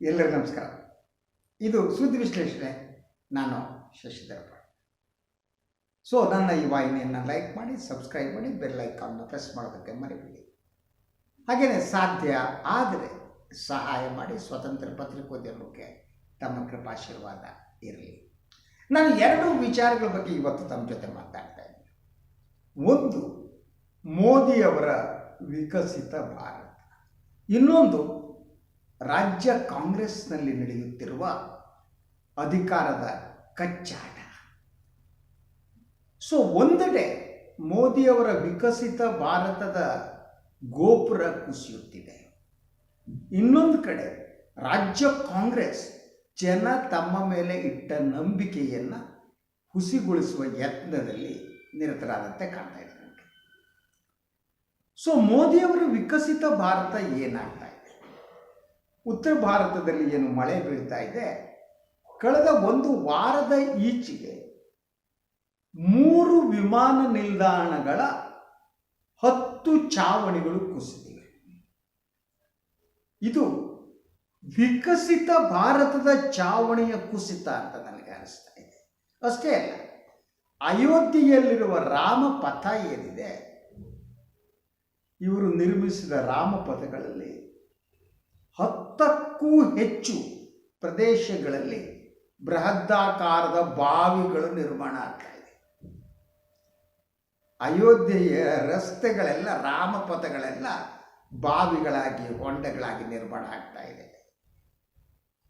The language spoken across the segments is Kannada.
ಎಲ್ಲರಿಗೂ ನಮಸ್ಕಾರ. ಇದು ಸುದ್ದಿ ವಿಶ್ಲೇಷಣೆ. ನಾನು ಶಶಿಧರಪ್ಪ. ಸೊ ನನ್ನ ಈ ವಾಹಿನಿಯನ್ನು ಲೈಕ್ ಮಾಡಿ ಸಬ್ಸ್ಕ್ರೈಬ್ ಮಾಡಿ ಬೆಲ್ ಐಕಾನ್ನ ಪ್ರೆಸ್ ಮಾಡೋದಕ್ಕೆ ಮರಿಬೇಡಿ. ಹಾಗೆಯೇ ಸಾಧ್ಯ ಆದರೆ ಸಹಾಯ ಮಾಡಿ, ಸ್ವತಂತ್ರ ಪತ್ರಿಕೋದ್ಯಮಕ್ಕೆ ತಮ್ಮ ಕೃಪಾಶೀರ್ವಾದ ಇರಲಿ. ನಾನು ಎರಡು ವಿಚಾರಗಳ ಬಗ್ಗೆ ಇವತ್ತು ತಮ್ಮ ಜೊತೆ ಮಾತಾಡ್ತಾ ಇದ್ದೀನಿ. ಒಂದು, ಮೋದಿಯವರ ವಿಕಸಿತ ಭಾರತ. ಇನ್ನೊಂದು ರಾಜ್ಯ ಕಾಂಗ್ರೆಸ್ನಲ್ಲಿ ನಡೆಯುತ್ತಿರುವ ಅಧಿಕಾರದ ಕಚ್ಚಾಟ. ಸೊ, ಒಂದೆಡೆ ಮೋದಿಯವರ ವಿಕಸಿತ ಭಾರತದ ಗೋಪುರ ಕುಸಿಯುತ್ತಿದೆ. ಇನ್ನೊಂದು ಕಡೆ ರಾಜ್ಯ ಕಾಂಗ್ರೆಸ್ ಜನ ತಮ್ಮ ಮೇಲೆ ಇಟ್ಟ ನಂಬಿಕೆಯನ್ನು ಹುಸಿಗೊಳಿಸುವ ಯತ್ನದಲ್ಲಿ ನಿರತರಾದಂತೆ ಕಾಣ್ತಾ ಇದೆ ನನಗೆ ಸೊ, ಮೋದಿಯವರ ವಿಕಸಿತ ಭಾರತ ಏನಾಗ್ತಾ ಉತ್ತರ ಭಾರತದಲ್ಲಿ ಏನು ಮಳೆ ಬೀಳ್ತಾ ಇದೆ? ಕಳೆದ ಒಂದು ವಾರದ ಈಚೆಗೆ ಮೂರು ವಿಮಾನ ನಿಲ್ದಾಣಗಳ ಹತ್ತು ಚಾವಣಿಗಳು ಕುಸಿದಿವೆ. ಇದು ವಿಕಸಿತ ಭಾರತದ ಚಾವಣಿಯ ಕುಸಿತ ಅಂತ ನನಗೆ ಅನಿಸ್ತಾ ಇದೆ. ಅಷ್ಟೇ ಅಲ್ಲ, ಅಯೋಧ್ಯೆಯಲ್ಲಿರುವ ರಾಮಪಥ ಏನಿದೆ? ಇವರು ನಿರ್ಮಿಸಿದ ರಾಮಪಥಗಳಲ್ಲಿ ಹತ್ತಕ್ಕೂ ಹೆಚ್ಚು ಪ್ರದೇಶಗಳಲ್ಲಿ ಬೃಹದಾಕಾರದ ಬಾವಿಗಳು ನಿರ್ಮಾಣ ಆಗ್ತಾ ಇದೆ. ಅಯೋಧ್ಯೆಯ ರಸ್ತೆಗಳೆಲ್ಲ, ರಾಮಪಥಗಳೆಲ್ಲ ಬಾವಿಗಳಾಗಿ, ಹೊಂಡಗಳಾಗಿ ನಿರ್ಮಾಣ ಆಗ್ತಾ ಇದೆ.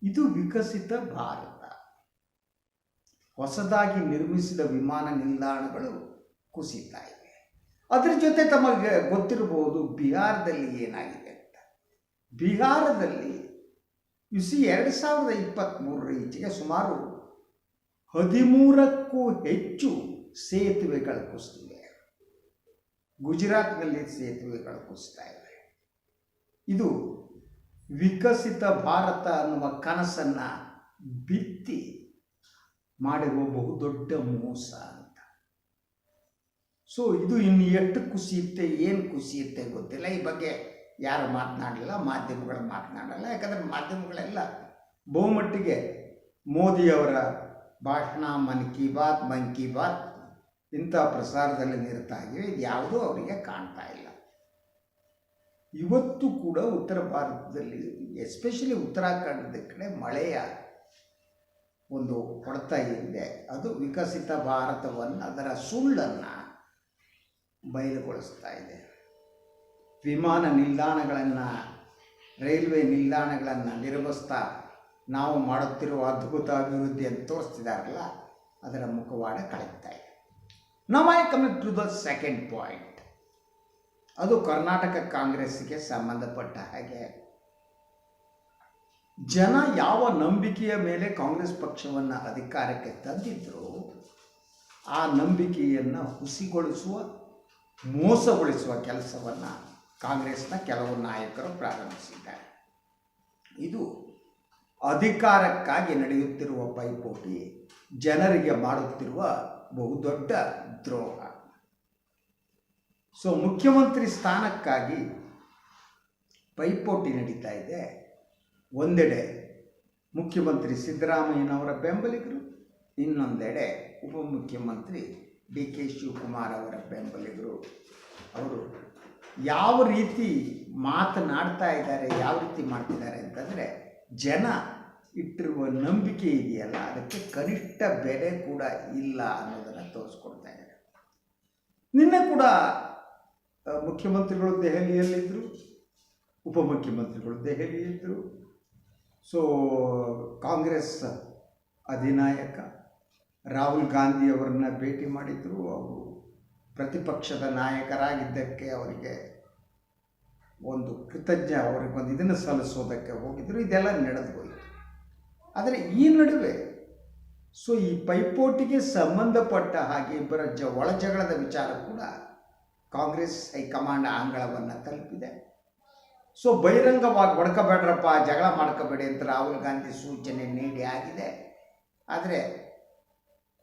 ಇದು ವಿಕಸಿತ ಭಾರತ. ಹೊಸದಾಗಿ ನಿರ್ಮಿಸಿದ ವಿಮಾನ ನಿಲ್ದಾಣಗಳು ಕುಸಿತಾ ಇವೆ. ಅದರ ಜೊತೆ ತಮಗೆ ಗೊತ್ತಿರಬಹುದು ಬಿಹಾರದಲ್ಲಿ ಏನಾಗಿದೆ. ಬಿಹಾರದಲ್ಲಿ ಸಿ ಎರಡು ಸಾವಿರದ ಇಪ್ಪತ್ತ್ಮೂರರ ಈಚೆಗೆ ಸುಮಾರು ಹದಿಮೂರಕ್ಕೂ ಹೆಚ್ಚು ಸೇತುವೆಗಳು ಕುಸಿದಿವೆ. ಗುಜರಾತ್ನಲ್ಲಿ ಸೇತುವೆಗಳು ಕುಸಿತಾ ಇವೆ. ಇದು ವಿಕಸಿತ ಭಾರತ ಅನ್ನುವ ಕನಸನ್ನು ಬಿತ್ತಿ ಮಾಡಿರುವ ಬಹುದೊಡ್ಡ ಮೋಸ ಅಂತ. ಸೊ ಇದು ಇನ್ನು ಎಷ್ಟು ಕುಸಿಯುತ್ತೆ, ಏನು ಕುಸಿಯುತ್ತೆ ಗೊತ್ತಿಲ್ಲ. ಈ ಬಗ್ಗೆ ಯಾರು ಮಾತನಾಡಲಿಲ್ಲ, ಮಾಧ್ಯಮಗಳು ಮಾತನಾಡಲ್ಲ. ಯಾಕಂದರೆ ಮಾಧ್ಯಮಗಳೆಲ್ಲ ಬಹುಮಟ್ಟಿಗೆ ಮೋದಿಯವರ ಭಾಷಣ, ಮನ್ ಕಿ ಬಾತ್, ಮನ್ ಕಿ ಬಾತ್ ಇಂಥ ಪ್ರಸಾರದಲ್ಲಿ ನಿರ್ತಾ ಇದೆ ಯಾವುದೂ ಅವರಿಗೆ ಕಾಣ್ತಾ ಇಲ್ಲ. ಇವತ್ತು ಕೂಡ ಉತ್ತರ ಭಾರತದಲ್ಲಿ, ಎಸ್ಪೆಷಲಿ ಉತ್ತರಾಖಂಡದ ಕಡೆ ಮಳೆಯ ಒಂದು ಹೊಡೆತ ಇದೆ ಅದು ವಿಕಸಿತ ಭಾರತವನ್ನು, ಅದರ ಸುಳ್ಳನ್ನು ಬಯಲುಗೊಳಿಸ್ತಾ ಇದೆ. ವಿಮಾನ ನಿಲ್ದಾಣಗಳನ್ನು, ರೈಲ್ವೆ ನಿಲ್ದಾಣಗಳನ್ನು ನಿರ್ಮಿಸ್ತಾ ನಾವು ಮಾಡುತ್ತಿರುವ ಅದ್ಭುತ ಅಭಿವೃದ್ಧಿ ಅಂತ ತೋರಿಸ್ತಿದಾರಲ್ಲ, ಅದರ ಮುಖವಾಡ ಕಳೆಯುತ್ತಾ ಇದೆ. ನಮ್ I coming to the second point ಅದು ಕರ್ನಾಟಕ ಕಾಂಗ್ರೆಸ್ಗೆ ಸಂಬಂಧಪಟ್ಟ ಹಾಗೆ. ಜನ ಯಾವ ನಂಬಿಕೆಯ ಮೇಲೆ ಕಾಂಗ್ರೆಸ್ ಪಕ್ಷವನ್ನು ಅಧಿಕಾರಕ್ಕೆ ತಂದಿದ್ರು, ಆ ನಂಬಿಕೆಯನ್ನು ಹುಸಿಗೊಳಿಸುವ, ಮೋಸಗೊಳಿಸುವ ಕೆಲಸವನ್ನು ಕಾಂಗ್ರೆಸ್ನ ಕೆಲವು ನಾಯಕರು ಪ್ರಾರಂಭಿಸಿದ್ದಾರೆ. ಇದು ಅಧಿಕಾರಕ್ಕಾಗಿ ನಡೆಯುತ್ತಿರುವ ಪೈಪೋಟಿ, ಜನರಿಗೆ ಮಾಡುತ್ತಿರುವ ಬಹುದೊಡ್ಡ ದ್ರೋಹ. ಸೊ ಮುಖ್ಯಮಂತ್ರಿ ಸ್ಥಾನಕ್ಕಾಗಿ ಪೈಪೋಟಿ ನಡೀತಾ ಇದೆ. ಒಂದೆಡೆ ಮುಖ್ಯಮಂತ್ರಿ ಸಿದ್ದರಾಮಯ್ಯನವರ ಬೆಂಬಲಿಗರು, ಇನ್ನೊಂದೆಡೆ ಉಪಮುಖ್ಯಮಂತ್ರಿ ಡಿ ಕೆ ಶಿವಕುಮಾರ್ ಅವರ ಬೆಂಬಲಿಗರು. ಅವರು ಯಾವ ರೀತಿ ಮಾತನಾಡ್ತಾ ಇದ್ದಾರೆ, ಯಾವ ರೀತಿ ಮಾಡ್ತಿದ್ದಾರೆ ಅಂತಂದರೆ ಜನ ಇಟ್ಟಿರುವ ನಂಬಿಕೆ ಇದೆಯಲ್ಲ, ಅದಕ್ಕೆ ಕನಿಷ್ಠ ಬೆಲೆ ಕೂಡ ಇಲ್ಲ ಅನ್ನೋದನ್ನು ತೋರಿಸ್ಕೊಡ್ತಾ ಇದ್ದಾರೆ. ನಿನ್ನೆ ಕೂಡ ಮುಖ್ಯಮಂತ್ರಿಗಳು ದೆಹಲಿಯಲ್ಲಿದ್ದರು ಉಪಮುಖ್ಯಮಂತ್ರಿಗಳು ದೆಹಲಿಯಲ್ಲಿದ್ದರು ಸೊ, ಕಾಂಗ್ರೆಸ್ ಅಧಿನಾಯಕ ರಾಹುಲ್ ಗಾಂಧಿ ಅವರನ್ನ ಭೇಟಿ ಮಾಡಿದ್ರು, ಅವರು ಪ್ರತಿಪಕ್ಷದ ನಾಯಕರಾಗಿದ್ದಕ್ಕೆ ಅವರಿಗೆ ಒಂದು ಕೃತಜ್ಞ ಅವರಿಗೆ ಒಂದು ಇದನ್ನು ಸಲ್ಲಿಸೋದಕ್ಕೆ ಹೋಗಿದ್ರು, ಇದೆಲ್ಲ ನಡೆದು ಹೋಯಿತು. ಆದರೆ ಈ ನಡುವೆ, ಸೊ ಈ ಪೈಪೋಟಿಗೆ ಸಂಬಂಧಪಟ್ಟ ಹಾಗೆ ಇಬ್ಬರ ಜ, ಒಳ ಜಗಳದ ವಿಚಾರ ಕೂಡ ಕಾಂಗ್ರೆಸ್ ಹೈಕಮಾಂಡ್ ಆಂಗಳವನ್ನು ತಲುಪಿದೆ. ಸೊ ಬಹಿರಂಗವಾಗಿ ಹೊಡ್ಕೋಬೇಡ್ರಪ್ಪ, ಜಗಳ ಮಾಡ್ಕೋಬೇಡಿ ಅಂತ ರಾಹುಲ್ ಗಾಂಧಿ ಸೂಚನೆ ನೀಡಿ ಆಗಿದೆ. ಆದರೆ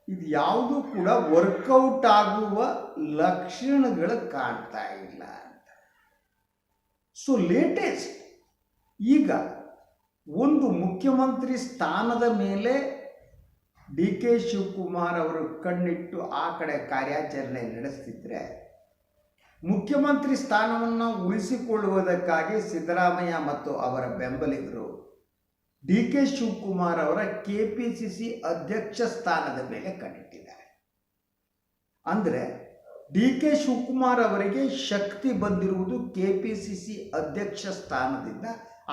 ಇದು ಯಾವುದೂ ಕೂಡ ವರ್ಕೌಟ್ ಆಗುವ ಲಕ್ಷಣಗಳು ಕಾಣ್ತಾ ಇಲ್ಲ ಅಂತ. ಸೊ ಲೇಟೆಸ್ಟ್ ಈಗ ಒಂದು ಮುಖ್ಯಮಂತ್ರಿ ಸ್ಥಾನದ ಮೇಲೆ ಡಿ ಕೆ ಶಿವಕುಮಾರ್ ಅವರು ಕಣ್ಣಿಟ್ಟು ಆ ಕಡೆ ಕಾರ್ಯಾಚರಣೆ ನಡೆಸ್ತಿದ್ರೆ ಮುಖ್ಯಮಂತ್ರಿ ಸ್ಥಾನವನ್ನು ಉಳಿಸಿಕೊಳ್ಳುವುದಕ್ಕಾಗಿ ಸಿದ್ದರಾಮಯ್ಯ ಮತ್ತು ಅವರ ಬೆಂಬಲಿಗರು ಡಿ ಕೆ ಶಿವಕುಮಾರ್ ಅವರ ಕೆ ಪಿ ಸಿ ಸಿ ಅಧ್ಯಕ್ಷ ಸ್ಥಾನದ ಮೇಲೆ ಕಣ್ಣಿಟ್ಟಿದ್ದಾರೆ. ಅಂದರೆ ಡಿ ಕೆ ಶಿವಕುಮಾರ್ ಅವರಿಗೆ ಶಕ್ತಿ ಬಂದಿರುವುದು ಕೆ ಪಿ ಸಿ ಸಿ ಅಧ್ಯಕ್ಷ ಸ್ಥಾನದಿಂದ.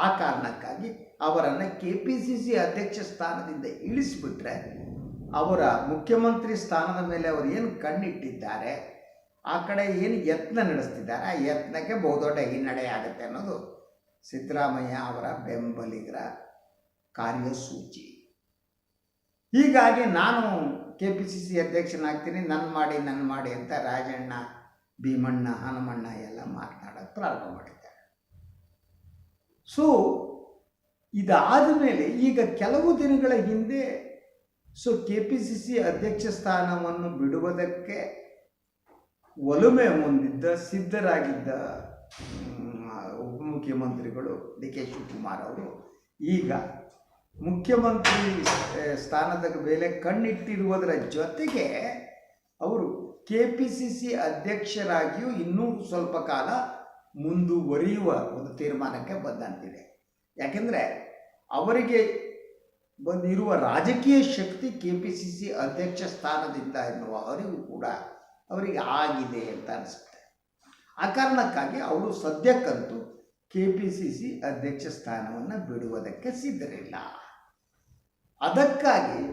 ಆ ಕಾರಣಕ್ಕಾಗಿ ಅವರನ್ನು ಕೆ ಪಿ ಸಿ ಸಿ ಅಧ್ಯಕ್ಷ ಸ್ಥಾನದಿಂದ ಇಳಿಸಿಬಿಟ್ರೆ ಅವರ ಮುಖ್ಯಮಂತ್ರಿ ಸ್ಥಾನದ ಮೇಲೆ ಅವರು ಏನು ಕಣ್ಣಿಟ್ಟಿದ್ದಾರೆ? ಆ ಕಡೆ ಏನು ಯತ್ನ ನಡೆಸ್ತಿದ್ದಾರೆ? ಆ ಯತ್ನಕ್ಕೆ ಬಹುದೊಡ್ಡ ಹಿನ್ನಡೆ ಆಗುತ್ತೆ ಅನ್ನೋದು ಸಿದ್ದರಾಮಯ್ಯ ಅವರ ಬೆಂಬಲಿಗರ ಕಾರ್ಯಸೂಚಿ. ಹೀಗಾಗಿ ನಾನು ಕೆ ಪಿ ಸಿ ಸಿ ಅಧ್ಯಕ್ಷನಾಗ್ತೀನಿ ನನ್ನ ಮಾಡಿ ನನ್ನ ಮಾಡಿ ಅಂತ ರಾಜಣ್ಣ, ಭೀಮಣ್ಣ, ಹನುಮಣ್ಣ ಎಲ್ಲ ಮಾತನಾಡೋಕ್ಕೆ ಪ್ರಾರಂಭ ಮಾಡಿದ್ದಾರೆ. ಸೊ ಇದಾದ ಮೇಲೆ ಈಗ ಕೆಲವು ದಿನಗಳ ಹಿಂದೆ so K P C C ಅಧ್ಯಕ್ಷ ಸ್ಥಾನವನ್ನು ಬಿಡುವುದಕ್ಕೆ ಒಲುಮೆ ಹೊಂದಿದ್ದ, ಸಿದ್ಧರಾಗಿದ್ದ ಉಪಮುಖ್ಯಮಂತ್ರಿಗಳು ಡಿ ಕೆ ಶಿವಕುಮಾರ್ ಅವರು ಈಗ ಮುಖ್ಯಮಂತ್ರಿ ಸ್ಥಾನದ ಮೇಲೆ ಕಣ್ಣಿಟ್ಟಿರುವುದರ ಜೊತೆಗೆ ಅವರು ಕೆ ಪಿ ಸಿ ಸಿ ಅಧ್ಯಕ್ಷರಾಗಿಯೂ ಇನ್ನೂ ಸ್ವಲ್ಪ ಕಾಲ ಮುಂದುವರಿಯುವ ಒಂದು ತೀರ್ಮಾನಕ್ಕೆ ಬಂದಂತಿದೆ. ಯಾಕೆಂದರೆ ಅವರಿಗೆ ಬಂದಿರುವ ರಾಜಕೀಯ ಶಕ್ತಿ ಕೆ ಪಿ ಸಿ ಸಿ ಅಧ್ಯಕ್ಷ ಸ್ಥಾನದಿಂದ ಎನ್ನುವ ಅರಿವು ಕೂಡ ಅವರಿಗೆ ಆಗಿದೆ ಅಂತ ಅನಿಸುತ್ತೆ. ಆ ಕಾರಣಕ್ಕಾಗಿ ಅವರು ಸದ್ಯಕ್ಕಂತೂ ಕೆ ಪಿ ಸಿ ಸಿ ಅಧ್ಯಕ್ಷ ಸ್ಥಾನವನ್ನು ಬಿಡುವುದಕ್ಕೆ ಸಿದ್ಧರಿಲ್ಲ. ಅದಕ್ಕಾಗಿ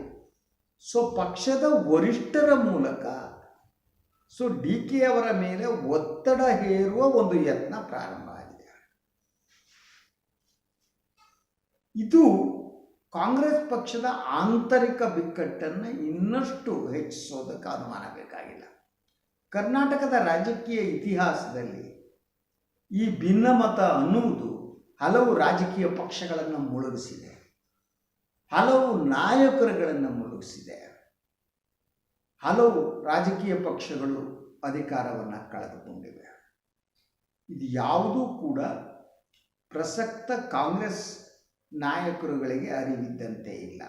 ಸೊ ಪಕ್ಷದ ವರಿಷ್ಠರ ಮೂಲಕ ಸೊ ಡಿ ಕೆ ಅವರ ಮೇಲೆ ಒತ್ತಡ ಹೇರುವ ಒಂದು ಯತ್ನ ಪ್ರಾರಂಭ ಆಗಿದೆ. ಇದು ಕಾಂಗ್ರೆಸ್ ಪಕ್ಷದ ಆಂತರಿಕ ಬಿಕ್ಕಟ್ಟನ್ನು ಇನ್ನಷ್ಟು ಹೆಚ್ಚಿಸೋದಕ್ಕೆ ಅನುಮಾನ ಬೇಕಾಗಿಲ್ಲ. ಕರ್ನಾಟಕದ ರಾಜಕೀಯ ಇತಿಹಾಸದಲ್ಲಿ ಈ ಭಿನ್ನಮತ ಅನ್ನುವುದು ಹಲವು ರಾಜಕೀಯ ಪಕ್ಷಗಳನ್ನು ಮುಳುಗಿಸಿದೆ. ಹಲವು ನಾಯಕರುಗಳನ್ನು ಮುಳುಗಿಸಿದೆ. ಹಲವು ರಾಜಕೀಯ ಪಕ್ಷಗಳು ಅಧಿಕಾರವನ್ನು ಕಳೆದುಕೊಂಡಿವೆ. ಇದು ಯಾವುದೂ ಕೂಡ ಪ್ರಸಕ್ತ ಕಾಂಗ್ರೆಸ್ ನಾಯಕರುಗಳಿಗೆ ಅರಿವಿದ್ದಂತೆ ಇಲ್ಲ.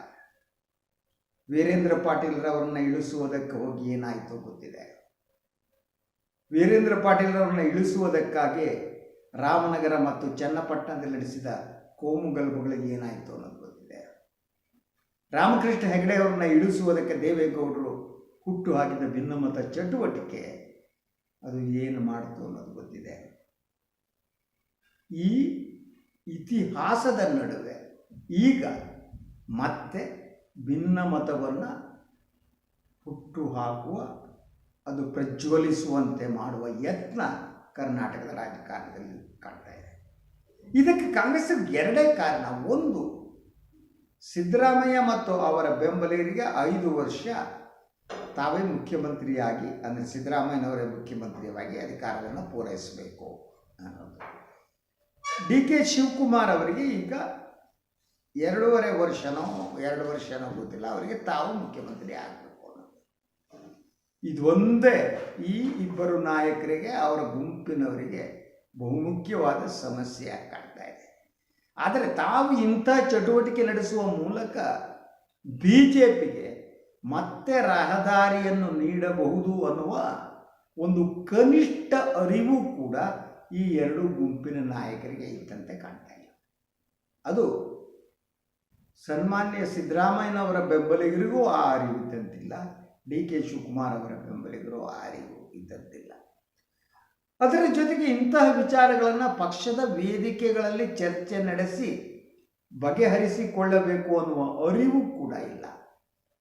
ವೀರೇಂದ್ರ ಪಾಟೀಲ್ರವರನ್ನ ಇಳಿಸುವುದಕ್ಕೆ ಹೋಗಿ ಏನಾಯಿತು ಗೊತ್ತಿದೆ. ವೀರೇಂದ್ರ ಪಾಟೀಲ್ರವರನ್ನ ಇಳಿಸುವುದಕ್ಕಾಗಿ ರಾಮನಗರ ಮತ್ತು ಚನ್ನಪಟ್ಟಣದಲ್ಲಿ ನಡೆಸಿದ ಕೋಮುಗಲಭಗಳಿಗೆ ಏನಾಯಿತು ಅನ್ನೋದು ರಾಮಕೃಷ್ಣ ಹೆಗಡೆ ಅವರನ್ನ ಇಳಿಸುವುದಕ್ಕೆ ದೇವೇಗೌಡರು ಹುಟ್ಟು ಹಾಕಿದ ಭಿನ್ನಮತ ಚಟುವಟಿಕೆ, ಅದು ಏನು ಮಾಡಿತು ಅನ್ನೋದು ಗೊತ್ತಿದೆ. ಈ ಇತಿಹಾಸದ ನಡುವೆ ಈಗ ಮತ್ತೆ ಭಿನ್ನಮತವನ್ನು ಹುಟ್ಟು ಹಾಕುವ, ಅದು ಪ್ರಜ್ವಲಿಸುವಂತೆ ಮಾಡುವ ಯತ್ನ ಕರ್ನಾಟಕದ ರಾಜಕಾರಣದಲ್ಲಿ ಕಾಣ್ತಾ ಇದೆ. ಇದಕ್ಕೆ ಕಾಂಗ್ರೆಸ್ ಎರಡೇ ಕಾರಣ. ಒಂದು ಸಿದ್ದರಾಮಯ್ಯ ಮತ್ತು ಅವರ ಬೆಂಬಲಿಗರಿಗೆ ಐದು ವರ್ಷ ತಾವೇ ಮುಖ್ಯಮಂತ್ರಿಯಾಗಿ, ಅಂದರೆ ಸಿದ್ದರಾಮಯ್ಯನವರೇ ಮುಖ್ಯಮಂತ್ರಿಯಾಗಿ ಅಧಿಕಾರವನ್ನು ಪೂರೈಸಬೇಕು ಅನ್ನೋದು. ಡಿ ಕೆ ಶಿವಕುಮಾರ್ ಅವರಿಗೆ ಈಗ ಎರಡೂವರೆ ವರ್ಷನೋ, ಎರಡು ವರ್ಷನೋ ಗೊತ್ತಿಲ್ಲ. ಅವರಿಗೆ ತಾವು ಮುಖ್ಯಮಂತ್ರಿ ಆಗಬೇಕು ಅನ್ನೋದು. ಇದೊಂದೇ ಈ ಇಬ್ಬರು ನಾಯಕರಿಗೆ, ಅವರ ಗುಂಪಿನವರಿಗೆ ಬಹುಮುಖ್ಯವಾದ ಸಮಸ್ಯೆ ಆದರೆ ತಾವು ಇಂಥ ಚಟುವಟಿಕೆ ನಡೆಸುವ ಮೂಲಕ ಬಿ ಜೆ ಪಿಗೆ ಮತ್ತೆ ರಹದಾರಿಯನ್ನು ನೀಡಬಹುದು ಅನ್ನುವ ಒಂದು ಕನಿಷ್ಠ ಅರಿವು ಕೂಡ ಈ ಎರಡು ಗುಂಪಿನ ನಾಯಕರಿಗೆ ಇದ್ದಂತೆ ಕಾಣ್ತಾ ಇಲ್ಲ ಅದು ಸನ್ಮಾನ್ಯ ಸಿದ್ದರಾಮಯ್ಯನವರ ಬೆಂಬಲಿಗರಿಗೂ ಆ ಅರಿವು ಇದ್ದಂತಿಲ್ಲ. ಡಿ ಕೆ ಶಿವಕುಮಾರ್ ಅವರ ಬೆಂಬಲಿಗರು ಆ ಅರಿವು ಇದ್ದಂತಿಲ್ಲ. ಅದರ ಜೊತೆಗೆ ಇಂತಹ ವಿಚಾರಗಳನ್ನು ಪಕ್ಷದ ವೇದಿಕೆಗಳಲ್ಲಿ ಚರ್ಚೆ ನಡೆಸಿ ಬಗೆಹರಿಸಿಕೊಳ್ಳಬೇಕು ಅನ್ನುವ ಅರಿವು ಕೂಡ ಇಲ್ಲ.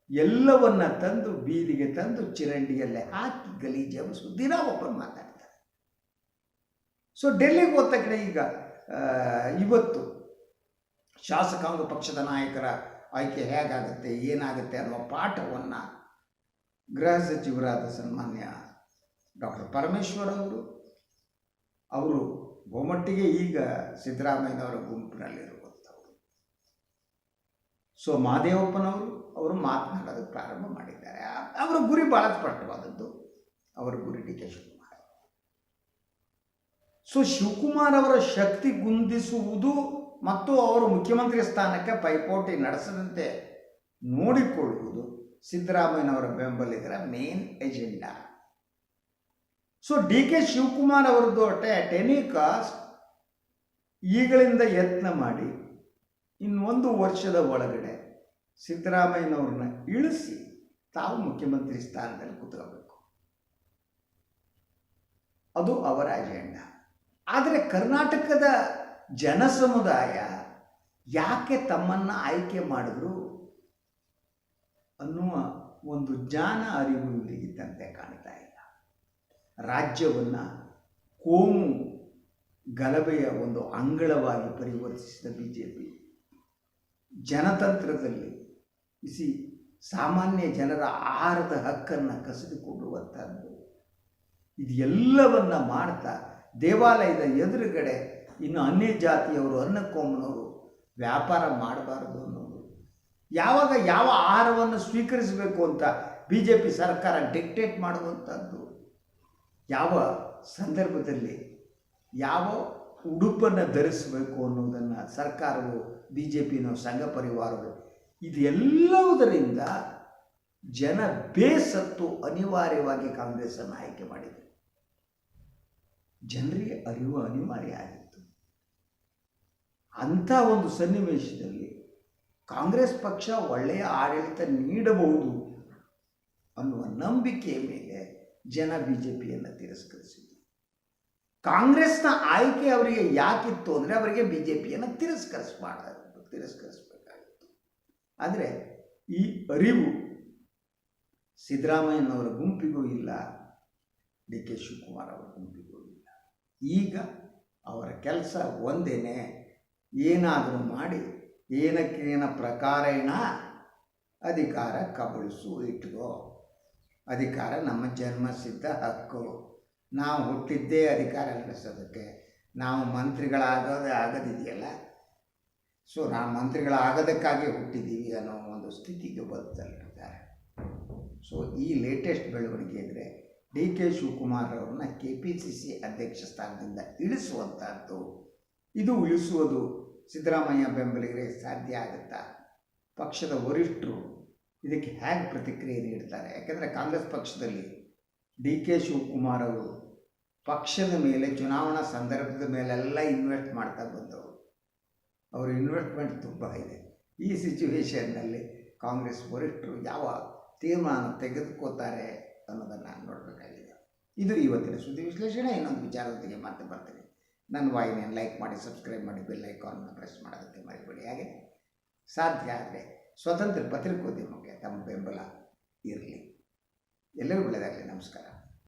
ಎಲ್ಲವನ್ನ ತಂದು ಬೀದಿಗೆ ತಂದು ಚಿರಂಡಿಯಲ್ಲೇ ಹಾಕಿ ಗಲೀಜು ದಿನ ಒಬ್ಬರು ಮಾತಾಡ್ತಾರೆ. ಸೊ ಡೆಲ್ಲಿಗೆ ಹೋದ ತಕ್ಷಣ ಈಗ ಇವತ್ತು ಶಾಸಕಾಂಗ ಪಕ್ಷದ ನಾಯಕರ ಆಯ್ಕೆ ಹೇಗಾಗುತ್ತೆ, ಏನಾಗುತ್ತೆ ಅನ್ನುವ ಪಾಠವನ್ನು ಗೃಹ ಸಚಿವರಾದ ಸನ್ಮಾನ್ಯ ಡಾಕ್ಟರ್ ಪರಮೇಶ್ವರ್ ಅವರು ಅವರು ಬಹುಮಟ್ಟಿಗೆ ಈಗ ಸಿದ್ದರಾಮಯ್ಯನವರ ಗುಂಪಿನಲ್ಲಿರುವಂಥವ್ರು. ಸೊ ಮಹದೇವಪ್ಪನವರು ಅವರು ಮಾತನಾಡೋದಕ್ಕೆ ಪ್ರಾರಂಭ ಮಾಡಿದ್ದಾರೆ. ಅವರ ಗುರಿ ಭಾಳ ಸ್ಪಷ್ಟವಾದದ್ದು. ಅವರ ಗುರಿ D K Shivakumar. So Shivakumar ಅವರ ಶಕ್ತಿ ಗುಂದಿಸುವುದು ಮತ್ತು ಅವರು ಮುಖ್ಯಮಂತ್ರಿ ಸ್ಥಾನಕ್ಕೆ ಪೈಪೋಟಿ ನಡೆಸದಂತೆ ನೋಡಿಕೊಳ್ಳುವುದು ಸಿದ್ದರಾಮಯ್ಯನವರ ಬೆಂಬಲಿಗರ main agenda so D K Shivakumar ಅವರದ್ದು ಅಟೆ ಎನಿ ಕಾಸ್ಟ್ ಈಗಳಿಂದ ಯತ್ನ ಮಾಡಿ ಇನ್ನೊಂದು ವರ್ಷದ ಒಳಗಡೆ ಸಿದ್ದರಾಮಯ್ಯನವ್ರನ್ನ ಇಳಿಸಿ ತಾವು ಮುಖ್ಯಮಂತ್ರಿ ಸ್ಥಾನದಲ್ಲಿ ಕೂತ್ಕೋಬೇಕು. ಅದು ಅವರ ಅಜೆಂಡಾ. ಆದರೆ ಕರ್ನಾಟಕದ ಜನ ಸಮುದಾಯ ಯಾಕೆ ತಮ್ಮನ್ನು ಆಯ್ಕೆ ಮಾಡಿದ್ರು ಅನ್ನುವ ಒಂದು ಜ್ಞಾನ ಅರಿವು ಇವರಿಗಿದ್ದಂತೆ ಕಾಣ್ತಾ ರಾಜ್ಯವನ್ನು ಕೋಮು ಗಲಭೆಯ ಒಂದು ಅಂಗಳವಾಗಿ ಪರಿವರ್ತಿಸಿದ ಬಿ ಜೆ ಪಿ ಜನತಂತ್ರದಲ್ಲಿ ಇಸಿ ಸಾಮಾನ್ಯ ಜನರ ಆಹಾರದ ಹಕ್ಕನ್ನು ಕಸಿದುಕೊಳ್ಳುವಂಥದ್ದು ಇದು ಎಲ್ಲವನ್ನು ಮಾಡ್ತಾ, ದೇವಾಲಯದ ಎದುರುಗಡೆ ಇನ್ನು ಅನ್ಯ ಜಾತಿಯವರು ಅನ್ನಕೋಮನವರು ವ್ಯಾಪಾರ ಮಾಡಬಾರದು ಅನ್ನೋದು. ಯಾವಾಗ ಯಾವ ಆಹಾರವನ್ನು ಸ್ವೀಕರಿಸಬೇಕು ಅಂತ ಬಿ ಜೆ ಪಿ ಸರ್ಕಾರ ಡಿಕ್ಟೇಟ್ ಮಾಡುವಂಥದ್ದು ಯಾವ ಸಂದರ್ಭದಲ್ಲಿ ಯಾವ ಉಡುಪನ್ನು ಧರಿಸಬೇಕು ಅನ್ನೋದನ್ನು ಸರ್ಕಾರವು ಬಿ ಜೆ ಪಿನೋ ಸಂಘ ಪರಿವಾರವು, ಇದೆಲ್ಲವುದರಿಂದ ಜನ ಬೇಸತ್ತು ಅನಿವಾರ್ಯವಾಗಿ ಕಾಂಗ್ರೆಸ್ಸನ್ನು ಆಯ್ಕೆ ಮಾಡಿದೆ ಜನರಿಗೆ ಅರಿವು ಅನಿವಾರ್ಯ ಆಗಿತ್ತು. ಅಂಥ ಒಂದು ಸನ್ನಿವೇಶದಲ್ಲಿ ಕಾಂಗ್ರೆಸ್ ಪಕ್ಷ ಒಳ್ಳೆಯ ಆಡಳಿತ ನೀಡಬಹುದು ಅನ್ನುವ ನಂಬಿಕೆಯ ಮೇಲೆ ಜನ ಬಿ ಜೆ ಪಿಯನ್ನು ತಿರಸ್ಕರಿಸಿದರು. ಕಾಂಗ್ರೆಸ್ನ ಆಯ್ಕೆ ಅವರಿಗೆ ಯಾಕಿತ್ತು ಅಂದರೆ ಅವರಿಗೆ ಬಿ ಜೆ ಪಿಯನ್ನು ತಿರಸ್ಕರಿಸಬಾರ್ದು ತಿರಸ್ಕರಿಸಬೇಕಾಗಿತ್ತು. ಆದರೆ ಈ ಅರಿವು ಸಿದ್ದರಾಮಯ್ಯನವರ ಗುಂಪಿಗೂ ಇಲ್ಲ ಡಿ ಕೆ ಶಿವಕುಮಾರ್ ಅವರ ಗುಂಪಿಗೂ ಇಲ್ಲ. ಈಗ ಅವರ ಕೆಲಸ ಒಂದೇನೆ, ಏನಾದರೂ ಮಾಡಿ ಏನಕ್ಕೇನ ಪ್ರಕಾರೇಣ ಅಧಿಕಾರ ಕಬಳಿಸು, ಇಟ್ಕೋ. ಅಧಿಕಾರ ನಮ್ಮ ಜನ್ಮಸಿದ್ಧ ಹಕ್ಕು. ನಾವು ಹುಟ್ಟಿದ್ದೇ ಅಧಿಕಾರ ನಡೆಸೋದಕ್ಕೆ ನಾವು ಮಂತ್ರಿಗಳಾಗೋದೇ ಆಗೋದಿದೆಯಲ್ಲ? ಸೊ ನಾವು ಮಂತ್ರಿಗಳಾಗೋದಕ್ಕಾಗಿ ಹುಟ್ಟಿದ್ದೀವಿ ಅನ್ನೋ ಒಂದು ಸ್ಥಿತಿಗೆ ಬದುಕಲ್ಲಿರ್ತಾರೆ ಸೊ ಈ ಲೇಟೆಸ್ಟ್ ಬೆಳವಣಿಗೆ ಅಂದರೆ ಡಿ ಕೆ ಶಿವಕುಮಾರ್ ಅವ್ರನ್ನ ಕೆ ಪಿ ಸಿ ಸಿ ಅಧ್ಯಕ್ಷ ಸ್ಥಾನದಿಂದ ಇಳಿಸುವಂಥದ್ದು ಇದು ಉಳಿಸುವುದು ಸಿದ್ದರಾಮಯ್ಯ ಬೆಂಬಲಿಗರಿಗೆ ಸಾಧ್ಯ ಆಗುತ್ತಾ? ಪಕ್ಷದ ವರಿಷ್ಠರು ಇದಕ್ಕೆ ಹೇಗೆ ಪ್ರತಿಕ್ರಿಯೆ ನೀಡ್ತಾರೆ? ಯಾಕೆಂದರೆ ಕಾಂಗ್ರೆಸ್ ಪಕ್ಷದಲ್ಲಿ ಡಿ ಕೆ ಶಿವಕುಮಾರ್ ಅವರು ಪಕ್ಷದ ಮೇಲೆ, ಚುನಾವಣಾ ಸಂದರ್ಭದ ಮೇಲೆಲ್ಲ ಇನ್ವೆಸ್ಟ್ ಮಾಡ್ತಾ ಬಂದವರು. ಅವರ ಇನ್ವೆಸ್ಟ್ಮೆಂಟ್ ತುಂಬ ಇದೆ. ಈ ಸಿಚುವೇಷನ್ನಲ್ಲಿ ಕಾಂಗ್ರೆಸ್ ವರಿಷ್ಠರು ಯಾವ ತೀರ್ಮಾನ ತೆಗೆದುಕೋತಾರೆ ಅನ್ನೋದನ್ನು ನೋಡಬೇಕಾಗಿದೆ. ಇದು ಇವತ್ತಿನ ಸುದ್ದಿ ವಿಶ್ಲೇಷಣೆ. ಇನ್ನೊಂದು ವಿಚಾರದೊಂದಿಗೆ ಮತ್ತೆ ಬರ್ತೀನಿ. ನನ್ನ ವಾಹಿನಿಯನ್ನು ಲೈಕ್ ಮಾಡಿ ಸಬ್ಸ್ಕ್ರೈಬ್ ಮಾಡಿ ಬೆಲ್ ಐಕಾನ್ನ ಪ್ರೆಸ್ ಮಾಡೋದಕ್ಕೆ ಮರಿಬೇಡಿ. ಹಾಗೆ ಸಾಧ್ಯ ಆದರೆ ಸ್ವತಂತ್ರ ಪತ್ರಿಕೋದ್ಯಮಕ್ಕೆ ತಮ್ಮ ಬೆಂಬಲ ಇರಲಿ. ಎಲ್ಲರಿಗೂ ಒಳ್ಳೆಯದಾಗಲಿ. ನಮಸ್ಕಾರ.